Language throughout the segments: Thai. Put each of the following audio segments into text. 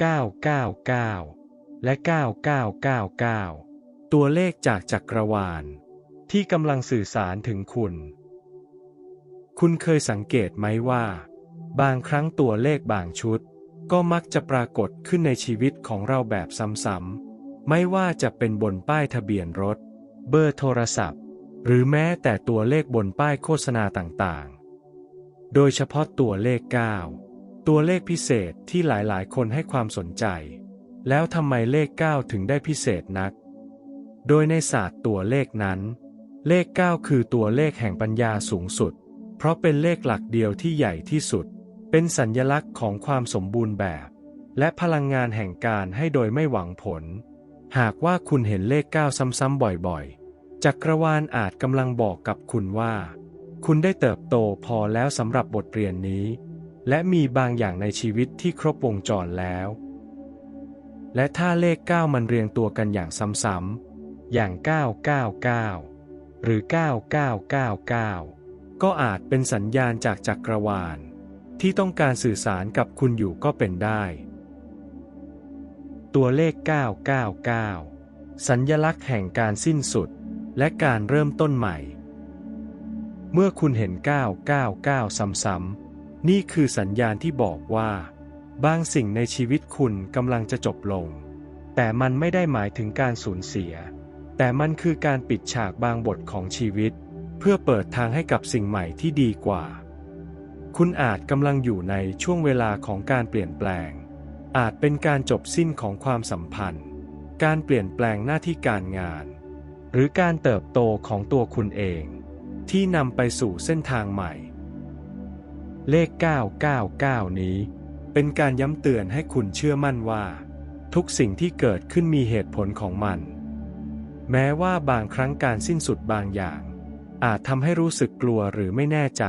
999 และ 9999 ตัวเลขจากจักรวาล ที่กำลังสื่อสารถึงคุณ คุณเคยสังเกตไหมว่า บางครั้งตัวเลขบางชุด ก็มักจะปรากฏขึ้นในชีวิตของเราแบบซ้ำๆ ไม่ว่าจะเป็นบนป้ายทะเบียนรถ เบอร์โทรศัพท์ หรือแม้แต่ตัวเลขบนป้ายโฆษณาต่างๆ โดยเฉพาะตัวเลข 9 ตัวเลขพิเศษที่หลายๆ คนให้ความสนใจ แล้วทำไมเลข 9 ถึงได้พิเศษนัก โดยในศาสตร์ตัวเลขนั้น เลข 9 คือตัวเลขแห่งปัญญาสูงสุด เพราะเป็นเลขหลักเดียวที่ใหญ่ที่สุด เป็นสัญญลักษณ์ของความสมบูรณ์แบบ และพลังงานแห่งการให้โดยไม่หวังผล หากว่าคุณเห็นเลข 9 ซ้ำๆบ่อยๆ จักรวาลอาจกำลังบอกกับคุณว่า คุณได้เติบโตพอแล้วสำหรับบทเรียนนี้ และมีบางอย่างในชีวิตที่ครบวงจรแล้ว และถ้าเลข 9 มันเรียงตัวกันอย่างซ้ำๆ อย่าง 999 หรือ 9999 ก็อาจเป็นสัญญาณจากจักรวาล ที่ต้องการสื่อสารกับคุณอยู่ก็เป็นได้ ตัวเลข 999 สัญญลักษณ์แห่งการสิ้นสุด และการเริ่มต้นใหม่ เมื่อคุณเห็น 999 ซ้ำๆ นี่คือสัญญาณที่บอกว่า บางสิ่งในชีวิตคุณกำลังจะจบลง แต่มันไม่ได้หมายถึงการสูญเสีย แต่มันคือการปิดฉากบางบทของชีวิต เพื่อเปิดทางให้กับสิ่งใหม่ที่ดีกว่า คุณอาจกำลังอยู่ในช่วงเวลาของการเปลี่ยนแปลง อาจเป็นการจบสิ้นของความสัมพันธ์ การเปลี่ยนแปลงหน้าที่การงาน หรือการเติบโตของตัวคุณเอง ที่นำไปสู่เส้นทางใหม่ เลข 999 นี้ เป็นการย้ำเตือนให้คุณเชื่อมั่นว่า ทุกสิ่งที่เกิดขึ้นมีเหตุผลของมัน แม้ว่าบางครั้งการสิ้นสุดบางอย่าง อาจทำให้รู้สึกกลัวหรือไม่แน่ใจ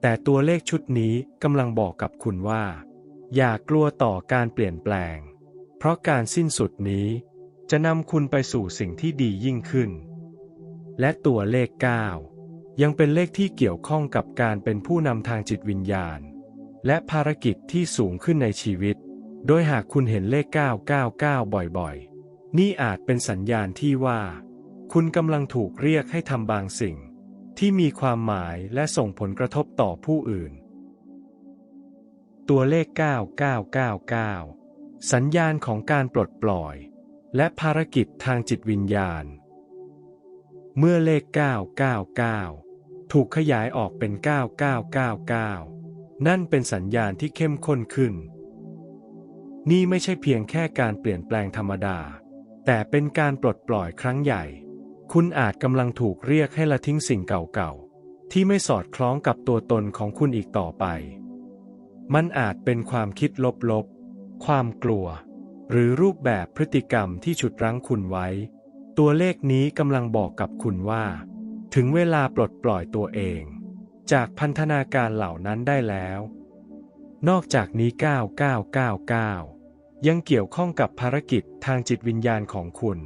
แต่ตัวเลขชุดนี้กำลังบอกกับคุณว่า อย่ากลัวต่อการเปลี่ยนแปลง เพราะการสิ้นสุดนี้ จะนำคุณไปสู่สิ่งที่ดียิ่งขึ้น และตัวเลข 9 ยังเป็นเลขที่เกี่ยวข้องกับการเป็นผู้นำทางจิตวิญญาณ และภารกิจที่สูงขึ้นในชีวิต โดยหากคุณเห็นเลข 999 บ่อยๆ นี่อาจเป็นสัญญาณที่ว่า คุณกำลังถูกเรียกให้ทำบางสิ่ง ที่มีความหมายและส่งผลกระทบต่อผู้อื่น ตัวเลข 9999 สัญญาณของการปลดปล่อย และภารกิจทางจิตวิญญาณเมื่อเลข 999 ถูกขยายออกเป็น 9999 นั่นเป็นสัญญาณที่เข้มข้นขึ้น นี่ไม่ใช่เพียงแค่การเปลี่ยนแปลงธรรมดา แต่เป็นการปลดปล่อยครั้งใหญ่ คุณอาจกำลังถูกเรียกให้ละทิ้งสิ่งเก่าๆ ที่ไม่สอดคล้องกับตัวตนของคุณอีกต่อไป มันอาจเป็นความคิดลบๆ ความกลัว หรือรูปแบบพฤติกรรมที่ฉุดรั้งคุณไว้ ตัวเลขนี้กำลังบอกกับคุณว่า ถึงเวลาปลดปล่อยตัวเอง จากพันธนาการเหล่านั้นได้แล้ว นอกจากนี้ 9999 ยังเกี่ยวข้องกับภารกิจทางจิตวิญญาณของคุณ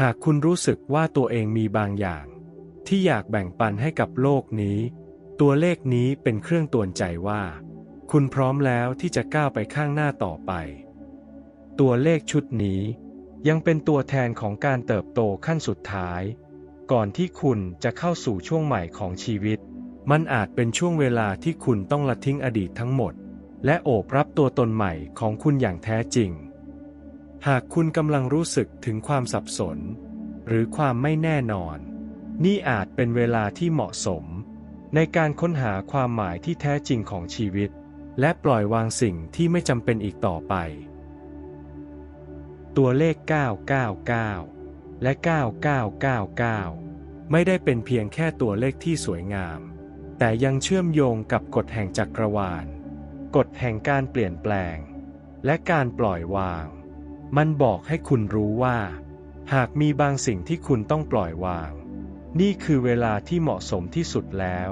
หากคุณรู้สึกว่าตัวเองมีบางอย่าง ที่อยากแบ่งปันให้กับโลกนี้ ตัวเลขนี้เป็นเครื่องตวนใจว่า คุณพร้อมแล้วที่จะก้าวไปข้างหน้าต่อไป ตัวเลขชุดนี้ยังเป็นตัวแทนของการเติบโตขั้นสุดท้าย ก่อนที่คุณจะเข้าสู่ช่วงใหม่ของชีวิต มันอาจเป็นช่วงเวลาที่คุณต้องละทิ้งอดีตทั้งหมด และโอบรับตัวตนใหม่ของคุณอย่างแท้จริง หากคุณกำลังรู้สึกถึงความสับสน หรือความไม่แน่นอน นี่อาจเป็นเวลาที่เหมาะสม ในการค้นหาความหมายที่แท้จริงของชีวิต และปล่อยวางสิ่งที่ไม่จำเป็นอีกต่อไป ตัวเลข 999 และ 9999 ไม่ได้เป็นเพียงแค่ตัวเลขที่สวยงาม แต่ยังเชื่อมโยงกับกฎแห่งจักรวาล กฎแห่งการเปลี่ยนแปลง และการปล่อยวาง มันบอกให้คุณรู้ว่า หากมีบางสิ่งที่คุณต้องปล่อยวาง นี่คือเวลาที่เหมาะสมที่สุดแล้ว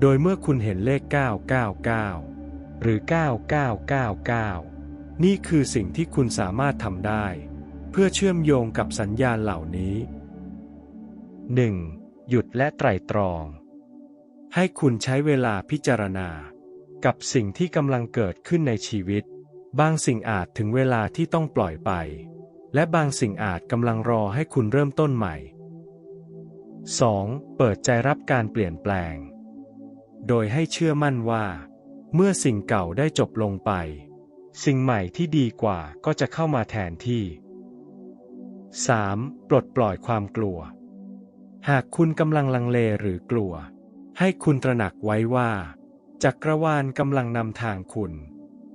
โดยเมื่อคุณเห็นเลข 999 หรือ 9999 นี่คือสิ่งที่คุณสามารถทำได้ เพื่อเชื่อมโยงกับสัญญาณเหล่านี้ 1. หยุดและไตร่ตรอง ให้คุณใช้เวลาพิจารณา กับสิ่งที่กำลังเกิดขึ้นในชีวิต บางสิ่งอาจถึงเวลาที่ต้องปล่อยไป และบางสิ่งอาจกำลังรอให้คุณเริ่มต้นใหม่ 2. เปิดใจรับการเปลี่ยนแปลง โดยให้เชื่อมั่นว่า เมื่อสิ่งเก่าได้จบลงไป สิ่งใหม่ที่ดีกว่าก็จะเข้ามาแทนที่ 3. ปลดปล่อยความกลัว หากคุณกำลังลังเลหรือกลัว ให้คุณตระหนักไว้ว่า จักรวาลกำลังนำทางคุณ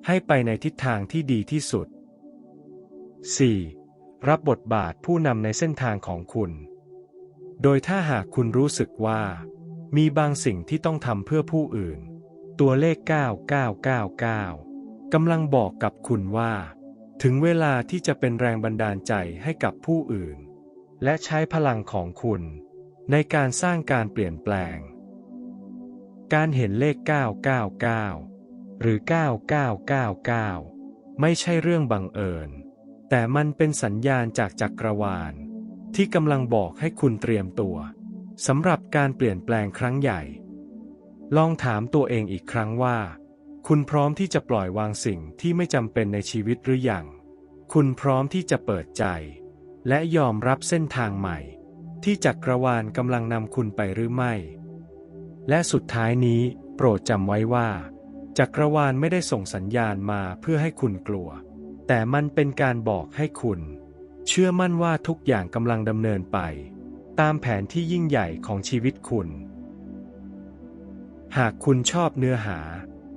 ให้ไปในทิศทางที่ดีที่สุด 4. รับบทบาทผู้นำในเส้นทางของคุณ โดยถ้าหากคุณรู้สึกว่า มีบางสิ่งที่ต้องทำเพื่อผู้อื่น ตัวเลข 9999 กำลังบอกกับคุณว่า ถึงเวลาที่จะเป็นแรงบันดาลใจให้กับผู้อื่น และใช้พลังของคุณ ในการสร้างการเปลี่ยนแปลง การเห็นเลข 999 หรือ 9999 ไม่ใช่เรื่องบังเอิญ แต่มันเป็นสัญญาณจากจักรวาล ที่กำลังบอกให้คุณเตรียมตัวสำหรับการเปลี่ยนแปลงครั้งใหญ่ ลองถามตัวเองอีกครั้งว่า คุณพร้อมที่จะปล่อยวางสิ่งที่ไม่จำเป็นในชีวิตหรือยัง คุณพร้อมที่จะเปิดใจ และยอมรับเส้นทางใหม่ ที่จักรวาลกำลังนำคุณไปหรือไม่ และสุดท้ายนี้ โปรดจำไว้ว่า จักรวาลไม่ได้ส่งสัญญาณมาเพื่อให้คุณกลัว แต่มันเป็นการบอกให้คุณ เชื่อมั่นว่าทุกอย่างกำลังดำเนินไป ตามแผนที่ยิ่งใหญ่ของชีวิตคุณ หากคุณชอบเนื้อหา